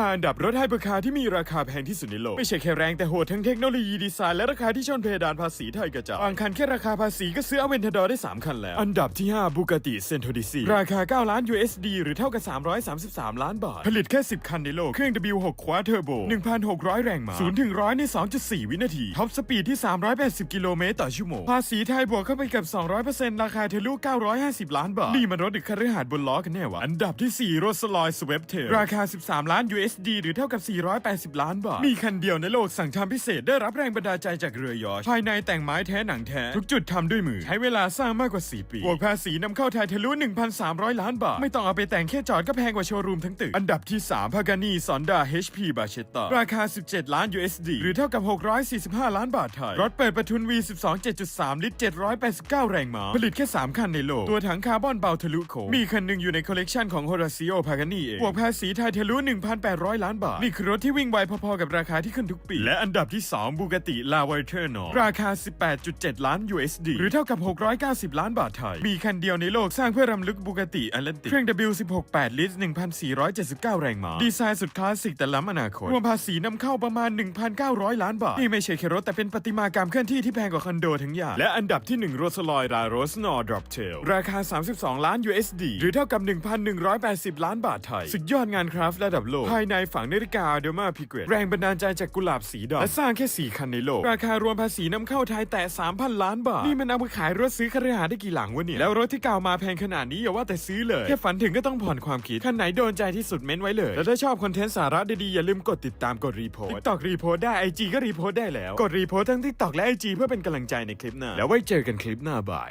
5อันดับรถไฮเปอร์คาร์ที่มีราคาแพงที่สุดในโลก ไม่ใช่แค่แรงแต่โหดทั้งเทคโนโลยีดีไซน์และราคาที่ชนเพดานภาษีไทยกระจายบางคันแค่ราคาภาษีก็ซื้ออเวนทดอร์ได้ 3 คันแล้ว อันดับที่5 b ูก a ติเซนโ o ดิซีราคา 9 ล้าน USD หรือเท่ากับ 333 ล้านบาท ผลิตแค่ 10 คันในโลก เครื่อง W6 Quad Turbo 1,600 แรงม้า0ถึง100 ใน 2.4 วินาที ท็อปสปีดที่ 380 กิโลเมตรต่อชั่วโมงภาษีไทยบวกเข้าไปกับ 200%ราคาทะลุ950 ล้านบาทนี่มันรถหรือคฤหาสน์บนล้อกันแน่วะอันดับที่4โรสลอยสเวฟเทลราคา 13 ล้าน USD หรือเท่ากับ 480 ล้านบาท มีคันเดียวในโลกสั่งทำพิเศษได้รับแรงบันดาลใจจากเรือยอชภายในแต่งไม้แท้หนังแท้ ทุกจุดทำด้วยมือ ใช้เวลาสร้างมากกว่า 4 ปีบวกภาษีนำเข้าไทยทะลุ 1,300 ล้านบาท ไม่ต้องเอาไปแต่งแค่จอดก็แพงกว่าโชว์รูมทั้งตึก อันดับที่ 3 พากานีซอนดา HP บาเชต a ราคา 17 ล้าน USD หรือเท่ากับ 645 ล้านบาทไทย รถเปิดประทุน V12 7.3 ลิตร 789 แรงม้า ผลิตแค่ 3 คันในโลก ตัวถังคาร์บอนเบาทะลุโคงมีคันหนึ่งอยู่ในคอลเลกชันของ Horacio Pagani เองบวกภาษีไทยทะลุ1,800ล้านบาท นี่คือรถที่วิ่งไวพอๆกับราคาที่ขึ้นทุกปี และอันดับที่2บูกติลาเวเทอร์นอราคา 18.7 ล้าน USD หรือเท่ากับ 690 ล้านบาทไทย มีคันเดียวในโลกสร้างเพื่อรำลึกบูกติอ t แลนติกเครื่อง W16 8 ลิตร 1,479 แรงม้าดีไซน์สุดคลาสสิกแต่ล้ำอนาคตรวมภาษีนำเข้าประมาณ 1,900 ล้านบาทนี่ไม่ใช่แค่รถแต่เป็นประติมากรรมเคลื่อนที่ที่แพงกว่าคอนโดทั้งอย่างและอันดับที่1โรสลอยราโรสนอร์ดรอปเทลราคา 32 ล้าน USD หรือเท่ากับ 1,180 ล้านบาทไทย สุดยอดงานคราฟต์ระดับโลกภายในฝังนาฬิกาเดลมาพิเกรตแรงบันดาลใจจากกุหลาบสีดำและสร้างแค่4คันในโลก ราคารวมภาษีนำเข้าไทยแต่ 3,000 ล้านบาท นี่มันเอาไปขายรถซื้อคฤหาสน์ได้กี่หลังวะเนี่ย แล้วรถที่กล่าวมาแพงขนาดนี้อย่าว่าแต่ซื้อเลย แค่ฝันถึงก็ต้องผ่อนความคิด คันไหนโดนใจที่สุดเม้นไว้เลย แล้วถ้าชอบคอนเทนต์สาระดีๆอย่าลืมกดติดตามกดรีโพสต์ TikTok รีโพสต์ได้ IG ก็รีโพสต์ได้แล้ว กดรีโพสต์ทั้ง TikTok และ IG เพื่อเป็นกำลังใจในคลิปหน้า แล้วไว้เจอกันคลิปหน้าบาย